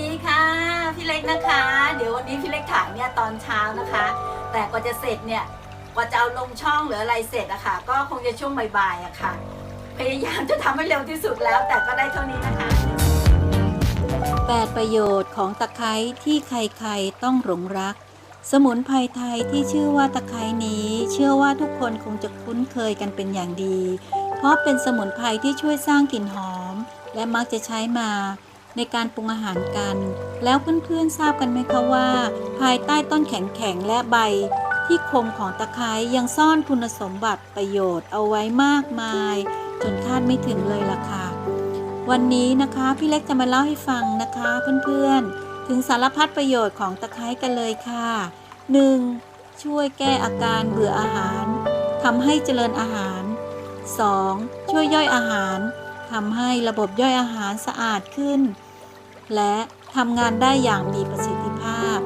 ดีค่ะ พี่เล็กนะคะ เดี๋ยววันนี้พี่เล็กถ่ายเนี่ยตอนเช้านะคะ แต่กว่าจะเสร็จเนี่ยกว่าจะเอาลงช่องหรืออะไรเสร็จอะค่ะ ก็คงจะช่วงบ่ายๆอะค่ะ พยายามจะทำให้เร็วที่สุดแล้ว แต่ก็ได้เท่านี้นะคะ 8 ประโยชน์ของตะไคร้ที่ใครๆต้องหลงรัก สมุนไพรไทยที่ชื่อว่าตะไคร้นี้ เชื่อว่าทุกคนคงจะคุ้นเคยกันเป็นอย่างดี เพราะเป็นสมุนไพรที่ช่วยสร้างกลิ่นหอม และมักจะใช้มา ในการปรุงอาหารกัน แล้วเพื่อนๆทราบกันไหมคะว่า ภายใต้ต้นแข็งๆและใบที่คมของตะไคร้ยังซ่อนคุณสมบัติประโยชน์เอาไว้มากมาย จนคาดไม่ถึงเลยล่ะค่ะ วันนี้นะคะพี่เล็กจะมาเล่าให้ฟังนะคะเพื่อนๆ ถึงสารพัดประโยชน์ของตะไคร้กันเลยค่ะ 1. ช่วยแก้อาการเบื่ออาหารทำให้เจริญอาหาร 2. ช่วยย่อยอาหารทำให้ระบบย่อยอาหารสะอาดขึ้น และทำงานได้อย่างมีประสิทธิภาพ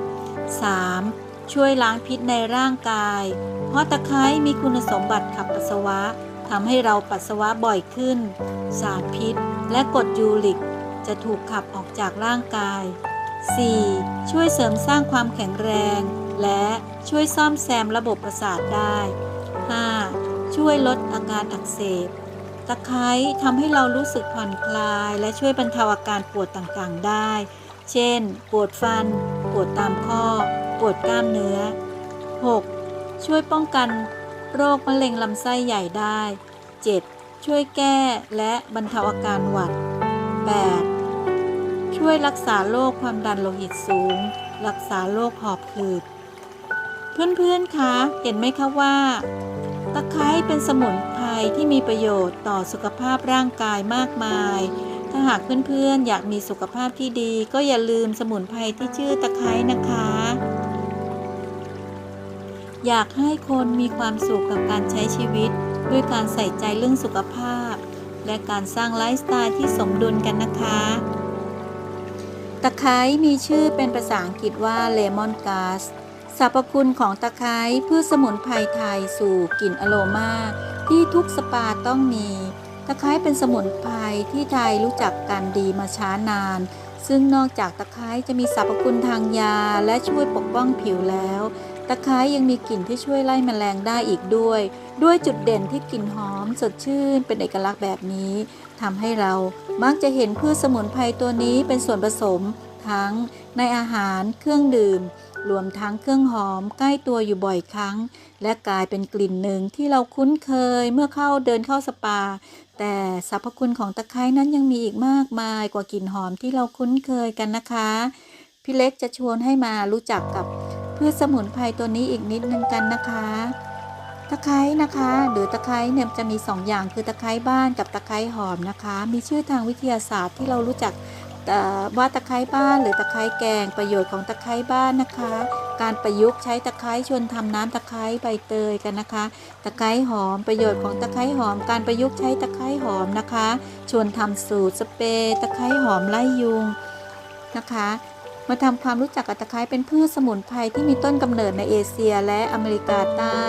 3. ช่วยล้างพิษในร่างกาย เพราะตะไคร้มีคุณสมบัติขับปัสสาวะทำให้เราปัสสาวะบ่อยขึ้น สารพิษและกรดยูริก จะถูกขับออกจากร่างกาย 4. ช่วยเสริมสร้างความแข็งแรง และช่วยซ่อมแซมระบบประสาทได้ 5. ช่วยลดอาการอักเสบ ตะไคร้ทำให้เรารู้สึกผ่อนคลาย และช่วยบรรเทาอาการปวดต่างๆได้ เช่น ปวดฟัน ปวดตามข้อ ปวดกล้ามเนื้อ 6. ช่วยป้องกันโรคมะเร็งลำไส้ใหญ่ได้ 7. ช่วยแก้และบรรเทาอาการหวัด 8. ช่วยรักษาโรคความดันโลหิตสูง รักษาโรคหอบหืด เพื่อนๆ คะ เห็นไหมคะว่า ตะไคร้เป็นสมุนไพ รที่มีประโยชน์ต่อสุขภาพร่างกายมากมาย ถ้าหากเพื่อนๆ อยากมีสุขภาพที่ดี ก็อย่าลืมสมุนไพรที่ชื่อตะไคร้นะคะ อยากให้คนมีความสุขกับการใช้ชีวิต ด้วยการใส่ใจเรื่องสุขภาพ และการสร้างไลฟ์สไตล์ที่สมดุลกันนะคะตะไคร้มีชื่อเป็นภาษาอังกฤษว่าเลมอนก a สสรรพคุณของตะไคร้พืชสมุนไพรไทยสู่กลิ่นอโรมา ที่ทุกสปาต้องมีตะไคร้เป็นสมุนไพรที่ไทยรู้จักกันดีมาช้านาน ซึ่งนอกจากตะไคร้จะมีสรรพคุณทางยาและช่วยปกป้องผิวแล้ว ตะไคร้ยังมีกลิ่นที่ช่วยไล่แมลงได้อีกด้วย ด้วยจุดเด่นที่กลิ่นหอมสดชื่นเป็นเอกลักษณ์แบบนี้ทำให้เรามักจะเห็นพืชสมุนไพรตัวนี้เป็นส่วนผสม ทั้งในอาหารเครื่องดื่ม รวมทั้งเครื่องหอมใกล้ตัวอยู่บ่อยครั้ง และกลายเป็นกลิ่นหนึ่งที่เราคุ้นเคยเมื่อเข้าเดินเข้าสปา แต่สรรพคุณของตะไคร้นั้นยังมีอีกมากมายกว่ากลิ่นหอมที่เราคุ้นเคยกันนะคะ พี่เล็กจะชวนให้มารู้จักกับพืชสมุนไพรตัวนี้อีกนิดนึงกันนะคะตะไคร้นะคะ หรือตะไคร้เนี่ยจะมีสองอย่างคือตะไคร้บ้านกับตะไคร้หอมนะคะ มีชื่อทางวิทยาศาสตร์ที่เรารู้จัก ว่าตะไคร้บ้านหรือตะไคร้แกงประโยชน์ของตะไคร้บ้านนะคะ การประยุกต์ใช้ตะไคร้ชวนทำน้ำตะไคร้ใบเตยกันนะคะ ตะไคร้หอมประโยชน์ของตะไคร้หอม การประยุกต์ใช้ตะไคร้หอมนะคะ ชวนทำสูตรสเปรย์ตะไคร้หอมไล่ยุงนะคะมาทำความรู้จักกับตะไคร้เป็นพืชสมุนไพรที่มีต้นกำเนิดในเอเชียและอเมริกาใต้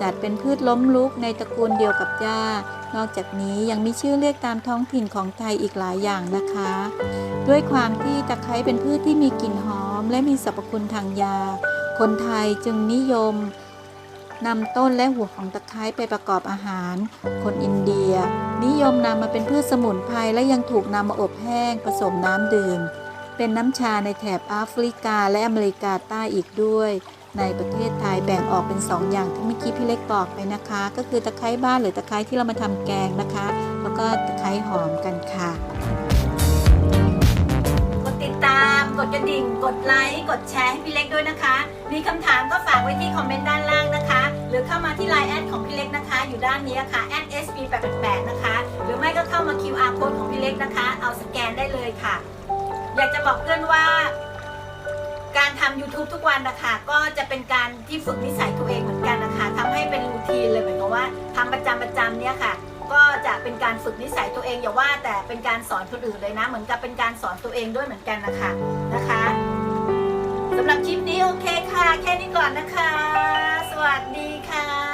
จัดเป็นพืชล้มลุกในตระกูลเดียวกับหญ้า นอกจากนี้ยังมีชื่อเรียกตามท้องถิ่นของไทยอีกหลายอย่างนะคะ ด้วยความที่ตะไคร้เป็นพืชที่มีกลิ่นหอม และมีสรรพคุณทางยา คนไทยจึงนิยมนำต้นและหัวของตะไคร้ไปประกอบอาหาร คนอินเดีย นิยมนำมาเป็นพืชสมุนไพรและยังถูกนำมาอบแห้งผสมน้ำดื่ม เป็นน้ำชาในแถบแอฟริกาและอเมริกาใต้อีกด้วย ในประเทศไทยแบ่งออกเป็น 2 อย่างที่เมื่อกี้พี่เล็กบอกไปนะคะ ก็คือตะไคร้บ้านหรือตะไคร้ที่เรามาทำแกงนะคะ แล้วก็ตะไคร้หอมกันค่ะกดติดตามกดกระดิ่งกดไลค์กดแชร์ให้พี่เล็กด้วยนะคะ มีคำถามก็ฝากไว้ที่คอมเมนต์ด้านล่างนะคะ หรือเข้ามาที่ไลน์แอดของพี่เล็กนะคะ อยู่ด้านนี้ค่ะ @sb888 นะคะ หรือไม่ก็เข้ามา QR code ของพี่เล็กนะคะ เอาสแกนได้เลยค่ะ อยากจะบอกเพื่อนว่า การทำ YouTube ทุกวันนะคะ ก็จะเป็นการที่ฝึกนิสัยตัวเองเหมือนกันนะคะทำให้เป็นรูทีนเลยเหมือนกับว่าทำประจำประจำเนี่ยค่ะ ก็จะเป็นการฝึกนิสัยตัวเองอย่าว่าแต่เป็นการสอนคนอื่นเลยนะ เหมือนกับเป็นการสอนตัวเองด้วยเหมือนกันนะคะนะคะสำหรับคลิปนี้โอเคค่ะ แค่นี้ก่อนนะคะ สวัสดีค่ะ